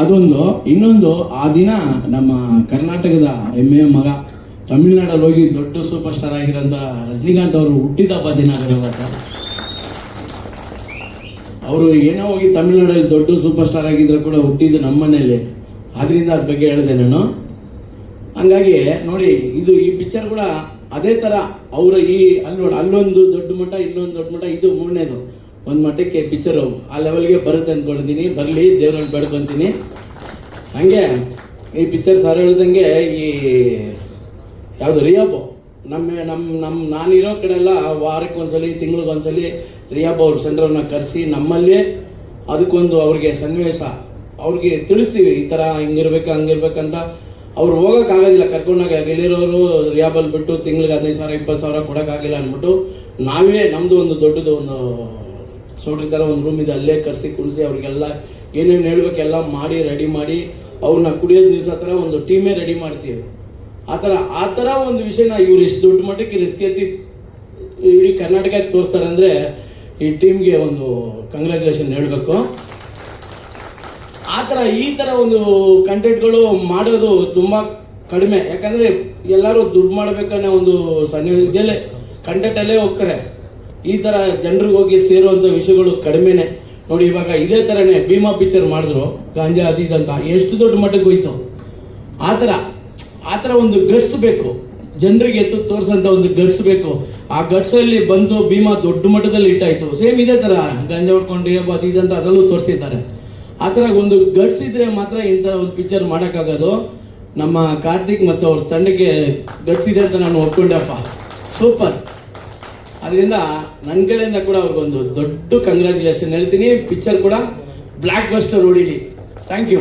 ಅದೊಂದು. ಇನ್ನೊಂದು, ಆ ದಿನ ನಮ್ಮ ಕರ್ನಾಟಕದ ಹೆಮ್ಮೆಯ ಮಗ, ತಮಿಳ್ನಾಡಲ್ಲಿ ಹೋಗಿ ದೊಡ್ಡ ಸೂಪರ್ ಸ್ಟಾರ್ ಆಗಿರೋಂಥ ರಜನಿಕಾಂತ್ ಅವರು ಹುಟ್ಟಿದ ಹಬ್ಬ ದಿನ ಆಗಿರೋದು ಅವರು ಏನೋ ಹೋಗಿ ತಮಿಳ್ನಾಡಲ್ಲಿ ದೊಡ್ಡ ಸೂಪರ್ ಸ್ಟಾರ್ ಆಗಿದ್ರು ಕೂಡ ಹುಟ್ಟಿದ್ದು ನಮ್ಮ ಮನೆಯಲ್ಲಿ. ಆದ್ರಿಂದ ಅದ್ರ ಬಗ್ಗೆ ಹೇಳಿದೆ ನಾನು. ಹಂಗಾಗಿ ನೋಡಿ, ಇದು ಈ ಪಿಕ್ಚರ್ ಕೂಡ ಅದೇ ಥರ ಅವರ ಈ, ಅಲ್ಲಿ ನೋಡಿ, ಅಲ್ಲೊಂದು ದೊಡ್ಡ ಮಟ್ಟ ಇಲ್ಲೊಂದು ದೊಡ್ಡ ಮಟ್ಟ ಇದು ಮೂರನೇದು. ಒಂದು ಮಟ್ಟಕ್ಕೆ ಪಿಕ್ಚರು ಆ ಲೆವೆಲ್ಗೆ ಬರುತ್ತೆ ಅಂದ್ಕೊಂಡಿದ್ದೀನಿ ಬರಲಿ, ದೇವ್ರಲ್ಲಿ ಬೆಳ್ಕೊತೀನಿ ಹಾಗೆ ಈ ಪಿಕ್ಚರ್ ಸರ್ ಹೇಳ್ದಂಗೆ ಈ ಯಾವುದು ರಿಯಾಬೋ. ನಮ್ಮ ನಮ್ಮ ನಮ್ಮ ನಾನಿರೋ ಕಡೆ ಎಲ್ಲ ವಾರಕ್ಕೆ ಒಂದ್ಸಲಿ, ತಿಂಗ್ಳಿಗೆ ಒಂದ್ಸಲಿ ರಿಯಾಬೋ ಅವ್ರ ಸೆಂಟ್ರವ್ರನ್ನ ಕರೆಸಿ ನಮ್ಮಲ್ಲೇ ಅದಕ್ಕೊಂದು ಅವ್ರಿಗೆ ಸನ್ನಿವೇಶ. ಅವ್ರಿಗೆ ತಿಳಿಸ್ತೀವಿ ಈ ಥರ ಹಿಂಗಿರ್ಬೇಕು ಹಂಗಿರ್ಬೇಕಂತ ಅವ್ರು ಹೋಗೋಕ್ಕಾಗೋದಿಲ್ಲ ಕರ್ಕೊಂಡಾಗ ಎಲ್ಲಿರೋರು ರಿಯಾಬಲ್ ಬಿಟ್ಟು ತಿಂಗ್ಳಿಗೆ ಹದಿನೈದು ಸಾವಿರ, ಇಪ್ಪತ್ತು ಸಾವಿರ ಕೊಡೋಕ್ಕಾಗಿಲ್ಲ ಅಂದ್ಬಿಟ್ಟು ನಾವೇ ನಮ್ಮದು ಒಂದು ದೊಡ್ಡದು ಒಂದು ಸೋಡ್ರಿ ಒಂದು ರೂಮ್ ಇದೆ, ಅಲ್ಲೇ ಕರೆಸಿ ಕುಳಿಸಿ ಅವ್ರಿಗೆಲ್ಲ ಏನೇನು ಹೇಳಬೇಕೆಲ್ಲ ಮಾಡಿ ರೆಡಿ ಮಾಡಿ ಅವ್ರನ್ನ ಕುಡಿಯೋದು ನಿಲ್ಸ ಹತ್ರ ಒಂದು ಟೀಮೇ ರೆಡಿ ಮಾಡ್ತೀವಿ. ಆ ಥರ ಆ ಥರ ಒಂದು ವಿಷಯನ ಇವ್ರು ಇಷ್ಟು ದೊಡ್ಡ ಮಟ್ಟಕ್ಕೆ ರಿಸ್ಕ್ ಎತ್ತಿ ಇಡೀ ಕರ್ನಾಟಕಕ್ಕೆ ತೋರಿಸ್ತಾರೆ ಅಂದರೆ ಈ ಟೀಮ್ಗೆ ಒಂದು ಕಂಗ್ರ್ಯಾಚುಲೇಷನ್ ಹೇಳಬೇಕು. ಆ ಥರ, ಈ ಥರ ಒಂದು ಕಂಟೆಂಟ್ಗಳು ಮಾಡೋದು ತುಂಬ ಕಡಿಮೆ. ಯಾಕಂದರೆ ಎಲ್ಲರೂ ದುಡ್ಡು ಮಾಡಬೇಕನ್ನೋ ಒಂದು ಇದಲ್ಲೇ ಕಂಟೆಂಟಲ್ಲೇ ಹೋಗ್ತಾರೆ. ಈ ಥರ ಜನರಿಗೆ ಹೋಗಿ ಸೇರುವಂಥ ವಿಷಯಗಳು ಕಡಿಮೆನೆ. ನೋಡಿ, ಇವಾಗ ಇದೇ ಥರನೇ ಭೀಮಾ ಪಿಕ್ಚರ್ ಮಾಡಿದ್ರು, ಗಾಂಜಾ ಅದು ಎಷ್ಟು ದೊಡ್ಡ ಮಟ್ಟಕ್ಕೆ ಹೋಯ್ತು? ಆ ಥರ ಆ ಥರ ಒಂದು ಗಟ್ಸ್ ಬೇಕು. ಜನರಿಗೆ ಎತ್ತು ತೋರಿಸೋಂಥ ಒಂದು ಗಟ್ಸ್ ಬೇಕು. ಆ ಗಟ್ಸಲ್ಲಿ ಬಂದು ಭೀಮಾ ದೊಡ್ಡ ಮಟ್ಟದಲ್ಲಿ ಇಟ್ಟಾಯಿತು. ಸೇಮ್ ಇದೇ ಥರ ಗಾಂಜಾ ಹೊಡ್ಕೊಂಡು ಅದು ಇದಂತ ಅದರಲ್ಲೂ ತೋರಿಸಿದ್ದಾರೆ. ಆ ಥರ ಒಂದು ಗಟ್ಸ್ ಇದ್ದರೆ ಮಾತ್ರ ಇಂಥ ಒಂದು ಪಿಕ್ಚರ್ ಮಾಡೋಕ್ಕಾಗೋದು. ನಮ್ಮ ಕಾರ್ತಿಕ್ ಮತ್ತು ಅವ್ರ ತಂಡಕ್ಕೆ ಗಟ್ಸ್ ಅಂತ ನಾನು ಒಪ್ಕೊಂಡೆಪ್ಪ ಸೂಪರ್ ಅದರಿಂದ ನನ್ನ ಕಡೆಯಿಂದ ಕೂಡ ಅವ್ರಿಗೊಂದು ದೊಡ್ಡ ಕಂಗ್ರ್ಯಾಚುಲೇಷನ್ ಹೇಳ್ತೀನಿ. ಪಿಕ್ಚರ್ ಕೂಡ ಬ್ಲ್ಯಾಕ್ ಬಸ್ಟರ್ ಹೊಡಿಲಿ ಥ್ಯಾಂಕ್ ಯು